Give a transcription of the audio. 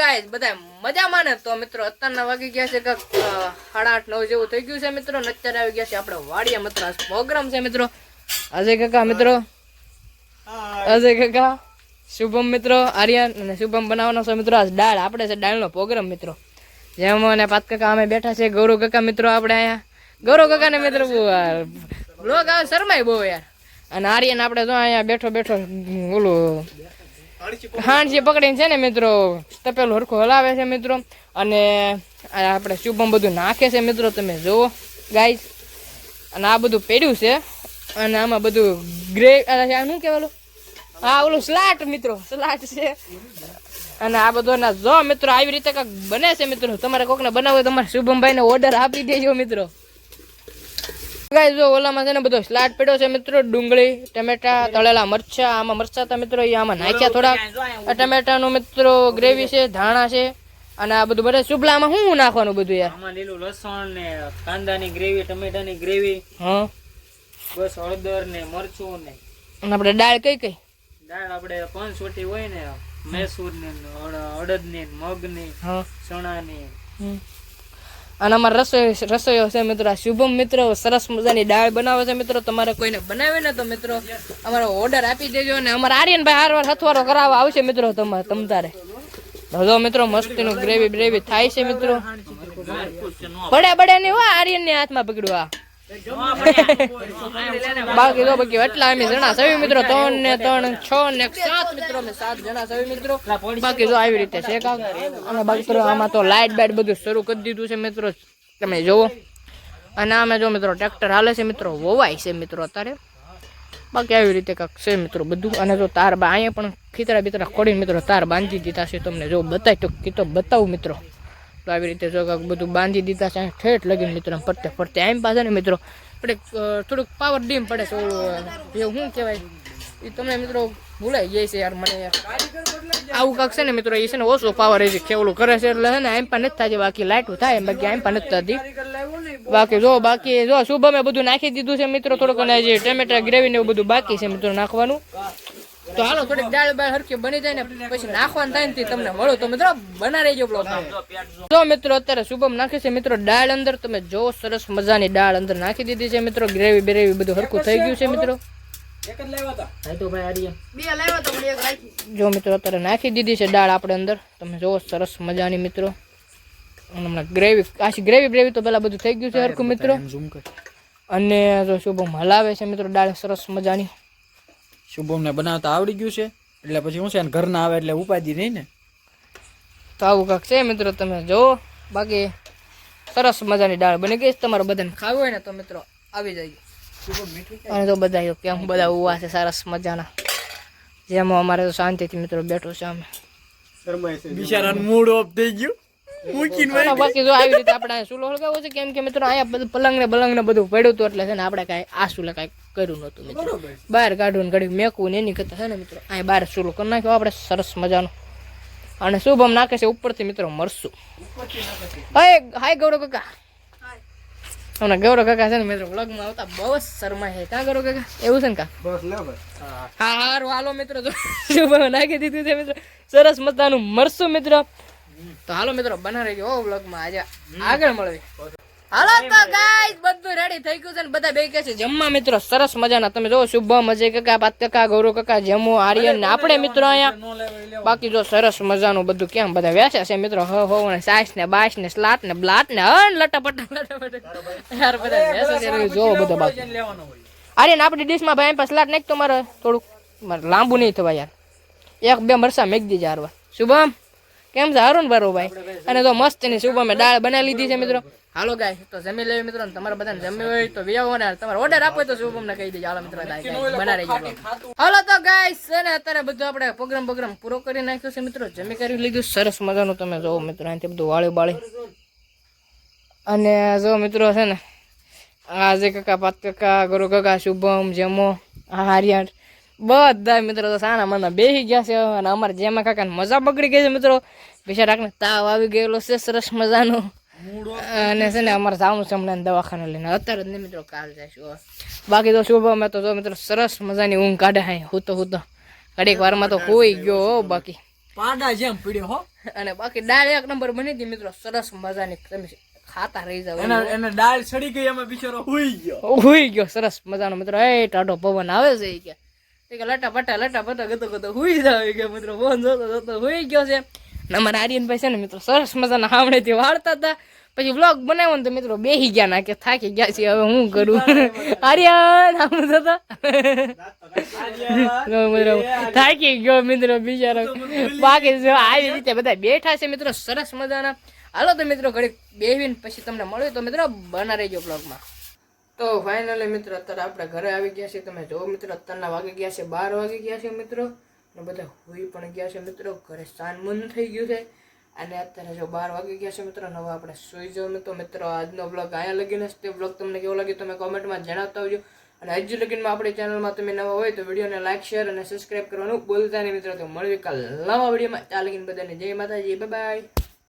Guys બધા મજામાં ને? તો મિત્રો અત્યારના વાગી ગયા છે કંઈક સાડા આઠ નવ જેવું થઈ ગયું છે મિત્રો ને અત્યારે આવી ગયા છે આપણે વાડિયા મિત્રો પ્રોગ્રામ છે મિત્રો. અજય કાકા મિત્રો. અજય કાકા શુભમ મિત્રો આર્યન અને શુભમ બનાવવાનો છે મિત્રો. આજ દાળ આપણે છે દાળનો પ્રોગ્રામ મિત્રો. જેમ અને પાત કાકા અમે બેઠા છે ગૌરવ કાકા મિત્રો આપણે અહીંયા. ગૌરવ કાકાને મિત્રો બહુ લોક આવે શરમાય બહુ યાર. અને આર્યન આપણે જો અહીંયા બેઠો બેઠો ઓલું હાંડજી પકડીને છે ને મિત્રો, તપેલું હરખું હલાવે છે મિત્રો. અને આપણે શુભમ બધું નાખે છે મિત્રો, તમે જુઓ ગાઈસ અને આ બધું પેડ્યું છે. અને આમાં બધું ગ્રે શું કહેવાલું હા ઓલું સ્લાટ મિત્રો સ્લાટ છે. અને આ બધો ના જો મિત્રો, આવી રીતે કંઈક બને છે મિત્રો, તમારે કોકને બનાવવું તમારે શુભમભાઈને ઓર્ડર આપી દેજો મિત્રો. ગાઈસ જો ઓલામાં છે ને બધો સ્લાટ પડ્યો છે મિત્રો ડુંગળી ટમેટા તળેલા મરચા આમાં મરચા હતા મિત્રો એ આમાં નાખ્યા થોડા ટમેટા ટમેટાનું મિત્રો ગ્રેવી છે ધાણા છે અને આ બધું બધા શુભલામાં શું નાખવાનું બધું યાર? આમાં લીલું લસણ ને કાંદાની ગ્રેવી ટમેટાની ગ્રેવી હા. બસ હળદર ને મરચું ને અને આપણે દાળ કઈ કઈ? દાળ આપણે પાંચ સોટી હોય ને મૈસૂર ને અડદની મગની ચણા ને. અને અમારા રસોઈ રસોઈયો છે મિત્રો, આ શુભમ મિત્રો, સરસ મજાની દાળ બનાવે છે મિત્રો. તમારે કોઈને બનાવે ને તો મિત્રો અમારો ઓર્ડર આપી દેજો અને અમારા આર્યનભાઈ હારવાર હથવારો કરાવવા આવશે મિત્રો તમારે તમતારે હજો મિત્રો, મસ્તીનું ગ્રેવી બ્રેવી થાય છે મિત્રો. પડ્યા બડે નહીં હોય આર્યનની હાથમાં પકડ્યું આ. બાકી તો બાકી એટલા અમે જણા સવી મિત્રો, ત્રણ ને ત્રણ, છ ને સાત મિત્રો, અમે સાત જણા સવી મિત્રો. બાકી જો આવી રીતે છે અને બાકી તો આમાં તો લાઇટ બાઇટ બધું શરૂ કરી દીધું છે મિત્રો. તમે જોવો અને આમે જો મિત્રો ટ્રેક્ટર હાલે છે મિત્રો, વવાય છે મિત્રો અત્યારે. બાકી આવી રીતે કાંક છે મિત્રો બધું. અને જો તાર બા અહીંયા પણ ખીતરા બીતરા ખોડીને મિત્રો તાર બાંધી દીધા છે. તમને જો બતાવી તો કીતો બતાવું મિત્રો. તો આવી રીતે બધું બાંધી દીધા છે, ઠેઠ લગીને મિત્રો ફરતે ફરતે એમ પાસે ને મિત્રો. આપણે થોડુંક પાવર ડીમ પડે છે, ઓલું એ શું કહેવાય? એ તમને મિત્રો ભૂલાઈ જાય છે યાર મને આવું કાંક છે ને મિત્રો એ છે ને ઓછો પાવર એ ખેવલું કરે છે, એટલે છે ને આમ પણ નથી થતી, બાકી લાઇટું થાય એમ, બાકી આમ પણ નથી થતી. બાકી જો બાકી જો, શુભમે બધું નાખી દીધું છે મિત્રો થોડુંક, અને જે ટમેટા ગ્રેવી ને એવું બધું બાકી છે મિત્રો નાખવાનું. તો હાલો થોડીક દાળ બાળ હરખી બની જાય ને પછી નાખવાનું થાય ને તમને મળો. તો મિત્રો બના રહેજો બ્લોગ જો મિત્રો અત્યારે શુભમ નાખે છે. મિત્રો દાળ અંદર તમે જો સરસ મજાની દાળ અંદર નાખી દીધી છે મિત્રો. ગ્રેવી બ્રેવી બધું હરકું થઈ ગયું છે મિત્રો. તો જો મિત્રો અત્યારે નાખી દીધી છે દાળ આપણે અંદર. તમે જોવો સરસ મજાની મિત્રો. હમણાં ગ્રેવી આછી ગ્રેવી બ્રેવી તો પેલા બધું થઈ ગયું છે હરકું મિત્રો. અને જો શુભમ હલાવે છે મિત્રો દાળ સરસ મજાની. શુભમને બનાવતા આવડી ગયું છે. એટલે પછી હું છે ને ઘરના આવે એટલે ઉપાધિ નહીં ને. તો આવું કાંક છે મિત્રો તમે જુઓ બાકી સરસ મજાની દાળ બની ગઈ છે. તમારે બધાને ખાવી હોય ને તો મિત્રો આવી જાય અને તો બધા કેમ બધા ઉવા છે સરસ મજાના. જેમાં અમારે તો શાંતિથી મિત્રો બેઠો છે અમે. બિચારાનું મૂડ ઓફ થઈ ગયું. મૂકીને અને બાકી જો આવી રીતે આપણે અહીંયા હળગાવો છે કેમ કે મિત્રો અહીંયા બધું પલંગ ને બલંગ ને બધું પડ્યું હતું એટલે છે ને આપણે કાંઈ આ ચૂલે કાંઈ કર્યું નહોતું મિત્રો. બહાર કાઢવું ને ઘડી મેકવું ને એની કરતા છે ને મિત્રો અહીંયા બહાર ચૂલો કરી નાખ્યો. આપણે સરસ મજાનો. અને શુભમ નાખે છે ઉપરથી મિત્રો મરશું હાય હાય ગૌરવ કાકા. હમણાં ગૌરવ કાકા છે ને મિત્રો વ્લોગમાં આવતા બહુ જ શરમાય છે. કાં ગૌરવ કાકા? એવું છે ને કા? હા હારું હાલો મિત્રો. જો નાખી દીધું છે મિત્રો. સરસ મજાનું મરશું મિત્રો. તો હાલો મિત્રો બના રહી ગયો વ્લોગમાં આજે. આગળ મળવી હાલો તો ગાઈસ બધું રેડી થઈ ગયું છે ને બધા બે છે જમવા મિત્રો સરસ મજાના. તમે જો શુભમ અજય કાકા પાત કાકા ગૌરવ કાકા જમો આર્યન ને આપણે મિત્રો અહીંયા. બાકી જો સરસ મજાનું બધું કેમ બધા વ્યાસ્યા છે મિત્રો? હ હો ને સાસ ને બાસ ને સ્લાટ ને બ્લાટ ને હન લટાપટા લટાપટા. યાર બધા વ્યાસ્યા છે જો બધા બાકી. આર્યન આપણી ડીશમાં ભાઈ પાસે સ્લાટ નાખ તો મારે થોડુંક મારે લાંબુ નહીં થવા યાર. એક બે મરસા મેક દીજે હારવા. શુભમ. કેમ છે હારું ને ભાઈ? અને તો મસ્ત એની શુભમે દાળ બનાવી લીધી છે મિત્રો. હાલો ગાય તો જમી લેવી મિત્રો તમારે બધાને જમી હોય તો વ્યાવો ને તમારે ઓર્ડર આપો તો શુભમ ને કહી દેજો. હાલો મિત્રો બના રહી હાલો તો ગાય છે ને અત્યારે બધું આપણે પ્રોગ્રામ પ્રોગ્રામ પૂરો કરી નાખ્યો છે મિત્રો. જમી કરી લીધું, સરસ મજાનું તમે જોવો મિત્રો, અહીંથી બધું વાળી બાળી. અને જો મિત્રો છે ને આજે કાકા, પાત કાકા, ગુરુ કાકા, શુભમ, જેમો હારિયાટ બધા મિત્રો તો સાના મને બેસી ગયા છે અને અમારે જેમાં કાકા મજા બગડી ગઈ છે મિત્રો. બિચારાકને તાવ આવી ગયેલો છે સરસ મજાનો. અને છે ને અમારે જવાનું છે હમણાં દવાખાને લઈને અત્યારે જ નહીં મિત્રો કાલ જઈશું બાકી તો શુભમ તો જો મિત્રો સરસ મજાની ઊંઘ કાઢે હા હું તો હું તો ઘડીક વારમાં તો હોઈ ગયો હો બાકી. પાડા જેમ પીડ્યો હો. અને બાકી દાળ એક નંબર બની હતી મિત્રો સરસ મજાની. તમે ખાતા રહી જાવ એને એને દાળ સડી ગઈ એમાં બિચારો હુઈ ગયો. હુઈ ગયો સરસ મજાનો મિત્રો. એ ટાઢો પવન આવે છે એ કે કે લટા પટા લટા પટા ગતો ગતો હુઈ જાવ કે મિત્રો ફોન જોતો જોતો હુઈ ગયો છે. અમારા આર્યનભાઈ છે ને મિત્રો સરસ મજાના હામણેથી વાળતા હતા. પછી વ્લોગ બનાવ્યો ને તો મિત્રો બેહી ગયા ના કે થાકી ગયા છે હવે હું કરું? આર્યન આમ મિત્રો થાકી ગયો મિત્રો બિચારો. બાકી જો આવી રીતે બધા બેઠા છે મિત્રો સરસ મજાના. હાલો તો મિત્રો ઘડીક બેહીને પછી તમને મળ્યું તો મિત્રો બના રહેજો બ્લોગમાં તો ફાઇનલી મિત્રો, અત્યારે આપણે ઘરે આવી ગયા છીએ. તમે જો મિત્રો, અત્યારના વાગી ગયા છે બાર વાગી ગયા છે મિત્રો. અને બધા હોઈ પણ ગયા છે મિત્રો. ઘરે સાન મન થઈ ગયું છે. અને અત્યારે જો બાર વાગી ગયા છે મિત્રો નવા આપણે સુઈ જવું તો મિત્રો, આજનો બ્લોગ અહીંયા લગીને તે બ્લોગ તમને કેવો લાગ્યો તમે કોમેન્ટમાં જણાવતા આવજો. અને હજુ લગીનમાં આપણી ચેનલમાં તમે નવા હોય તો વિડીયોને લાઈક શેર અને સબસ્ક્રાઈબ કરવાનું બોલતા નહીં મિત્રો. તો મળવી કાલ નવા વિડીયોમાં ત્યાં લગીને બધાને જય માતાજી. બાય